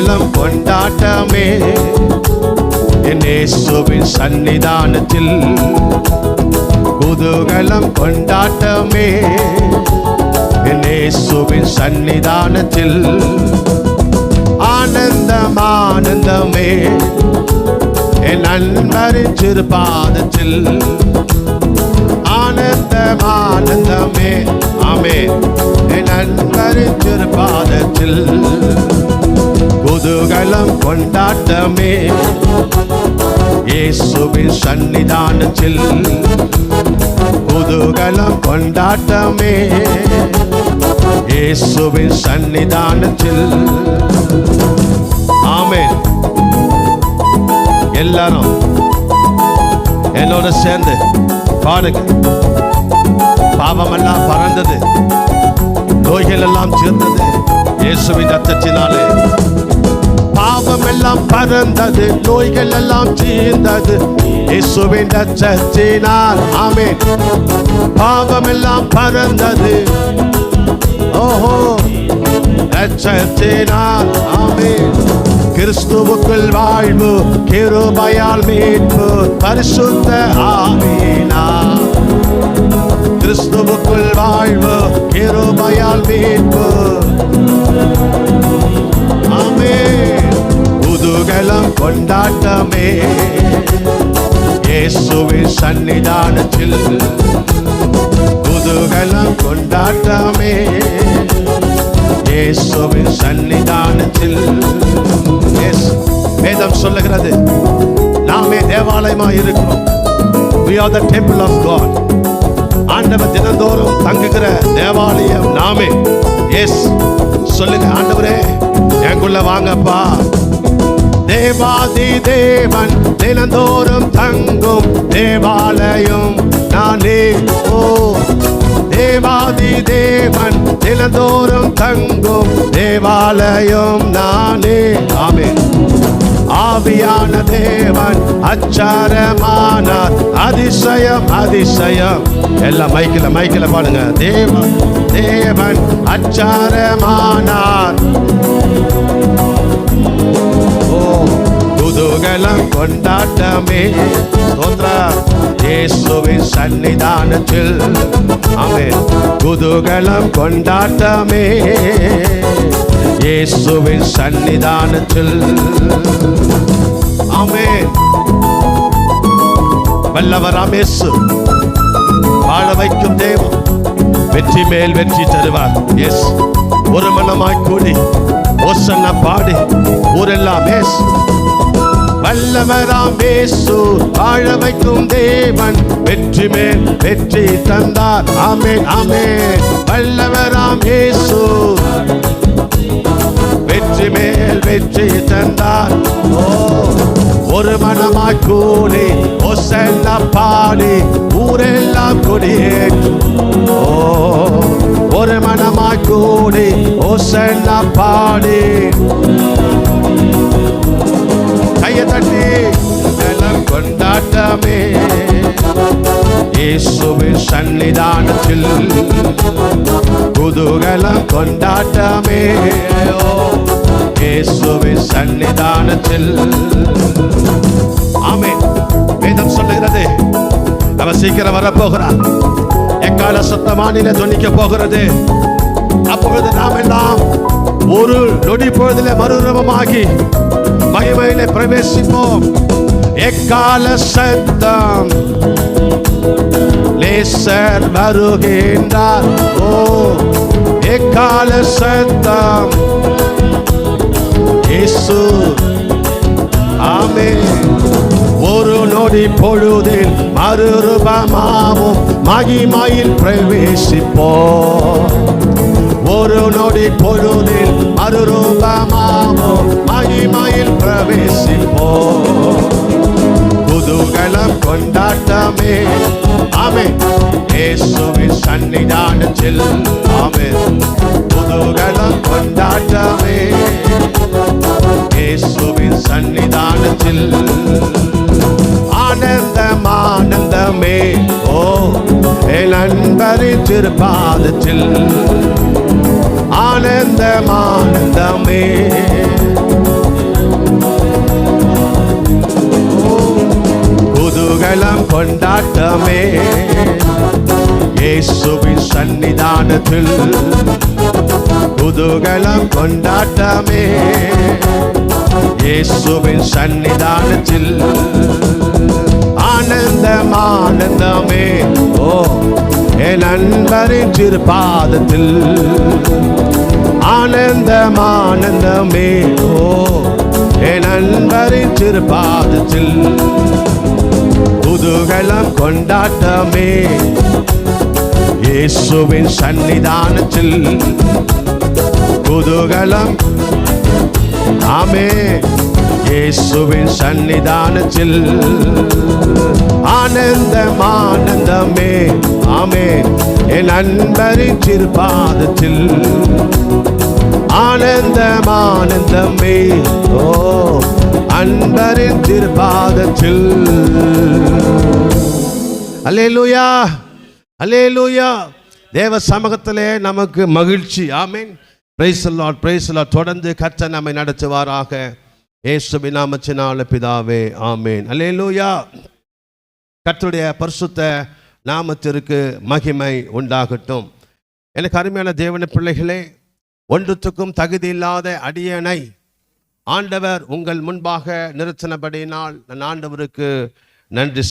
மங்களம் கொண்டாட்டமே. என் இயேசுவின் சன்னிதானத்தில் குதூகலம் கொண்டாட்டமே. என் இயேசுவின் சன்னிதானத்தில் ஆனந்தம் ஆனந்தமே. என் நண்பரின் சிறுபாதத்தில் ஆனந்தம் ஆனந்தமே. ஆமே என் அன்பரின் திருப்பாதத்தில் குதூகலம் கொண்டாட்டமே. இயேசுவின் சன்னிதானத்தில் குதூகலம் கொண்டாட்டமே. இயேசுவின் சன்னிதானத்தில் ஆமே எல்லாரும் என்னோட சேர்ந்து பாடுங்க. பாவமெல்லாம் பறந்தது. நோய்கள் எல்லாம் சேர்ந்தது இயேசுவின் ரத்தத்தினாலே. பாவம் எல்லாம் பறந்தது நோய்கள் எல்லாம் தீர்ந்தது. இயேசுவின் ரத்தத்தினால் ஆமென். பாவம் எல்லாம் பறந்தது. ஓஹோ. ரட்சத்தினால் ஆமென். கிறிஸ்துவுக்குள் வாழ்வு கிருபயால் மீட்பு பரிசுத்த ஆமீனா கிறிஸ்துவுக்குள் வாழ்வு கிருபயால் மீட்பு. இயேசுவின் சன்னிதானத்தில் குதூகலம் கொண்டாட்டமே. இயேசுவின் சன்னிதானத்தில் வேதம் சொல்லுகிறது நாமே தேவாலயமாக இருக்கிறோம். We are the temple of god. ஆண்டவர் தினந்தோறும் தங்குகிற தேவாலயம் நாமே. எஸ் சொல்லுங்க ஆண்டவரே எங்குள்ள வாங்கப்பா. தேவாதி தேவன் தினந்தோறும் தங்கும் தேவாலயம் நானே ஓ தேவாதி தேவன் தினந்தோறும் தங்கும் தேவாலயம் நானே ஆமே ஆவியான தேவன் அச்சாரமானார். அதிசயம் அதிசயம். எல்லாம் மைக்கில் மைக்கில் பாடுங்க. தேவன் தேவன் அச்சாரமானார். குதூகலம் கொண்டாட்டமே. தோன்றா இயேசுவின் சன்னிதானத்தில் அமே குதூகலம் கொண்டாட்டமே. இயேசுவின் சன்னிதானத்தில் ஆமென் வல்லவராம் இயேசு வாழ வைக்கும் தேவன் வெற்றி மேல் வெற்றி தருவார். எஸ் ஒரு மனமாய் கூடி ஓசன்ன பாடி ஊரெல்லாம் எஸ் வல்லவராம் வேசு வாழ வைக்கும் தேவன். வெற்றி மேல் வெற்றி தந்தார். ஆமே ஆமே வல்லவராம் வேசு வெற்றி மேல் வெற்றி தந்தார். ஓ ஒரு மனமாய் கூடி ஒசல்ல பாடி ஊரெல்லாம் கொடியேற்றும் ஓ ஒரு மனமாய் கூடி ஒசல்ல பாடி. கையை தட்டி நலம் கொண்டாட்டமே. இயேசுவின் சன்னிதானத்தில் குதூகலம் கொண்டாட்டமே. ஓ, இயேசுவின் சன்னிதானத்தில் ஆமே வேதம் சொல்லுகிறது அவ சீக்கிரம் வரப்போகிறார். எக்கால சத்தமானில துணிக்க போகிறது. அப்பொழுது நாம் எல்லாம் ஒரு நொடி பொழுதிலே மறுரூபமாகி மகிமையிலே பிரவேசிப்போம். எக்கால சத்தம்? லேசர் வருகின்றார். ஓ எக்கால சத்தம்? இயேசு ஆமே ஒரு நொடி பொழுதில் மறுரூபமாவும் மகிமையில் பிரவேசிப்போம். ஒரு நொடி பொழுதில் மறுரூபமாவும் மகிமையில் பிரவேசிப்போம் குதூகலம் கொண்டாட்டமே ஆமே இயேசுவின் சன்னிதானத்தில் ஆமே குதூகலம் கொண்டாட்டமே இயேசுவின் சன்னிதானத்தில் ஆனந்தம் ஆனந்தமே ஓ என் அன்பரின் திருப்பாதத்தில் ஆனந்தமானந்தமே. குதூகலம் கொண்டாட்டமே. இயேசுவின் சன்னிதானத்தில் குதூகலம் கொண்டாட்டமே. இயேசுவின் சன்னிதானத்தில் ஆனந்தம் ஆனந்தமே ஓ என் அன்பரின் சிறு பாதத்தில் ஆனந்தம் ஆனந்தமே ஓ என் அன்பரின் திருப்பாதத்தில் குதூகலம் கொண்டாட்டமே. இயேசுவின் சன்னிதானத்தில் குதூகலம் ஆமே. இயேசுவின் சன்னிதானத்தில் ஆனந்தம் ஆனந்தமே ஆமே என் அன்பரின் திருப்பாதத்தில் ஆனந்தம் ஆனந்தமே. ஓ அன்பரின் திருபாதத்தில் அல்லேலூயா அல்லேலூயா. தேவ சமூகத்திலே நமக்கு மகிழ்ச்சி. ஆமீன். பிரைஸ் லார்ட் பிரைஸ் தொடர்ந்து கர்த்தர் நம்மை நடத்துவாராக. இயேசுவின் நாமத்தினால பிதாவே ஆமேன். அல்லேலூயா. கத்துடைய பரிசுத்த நாமத்திற்கு மகிமை உண்டாகட்டும். எனக்கு அருமையான தேவன பிள்ளைகளே ஒன்றுத்துக்கும் தகுதி இல்லாத அடியனை ஆண்டவர் உங்கள் முன்பாக நிறுத்தினபடினால் நான் ஆண்டவருக்கு நன்றி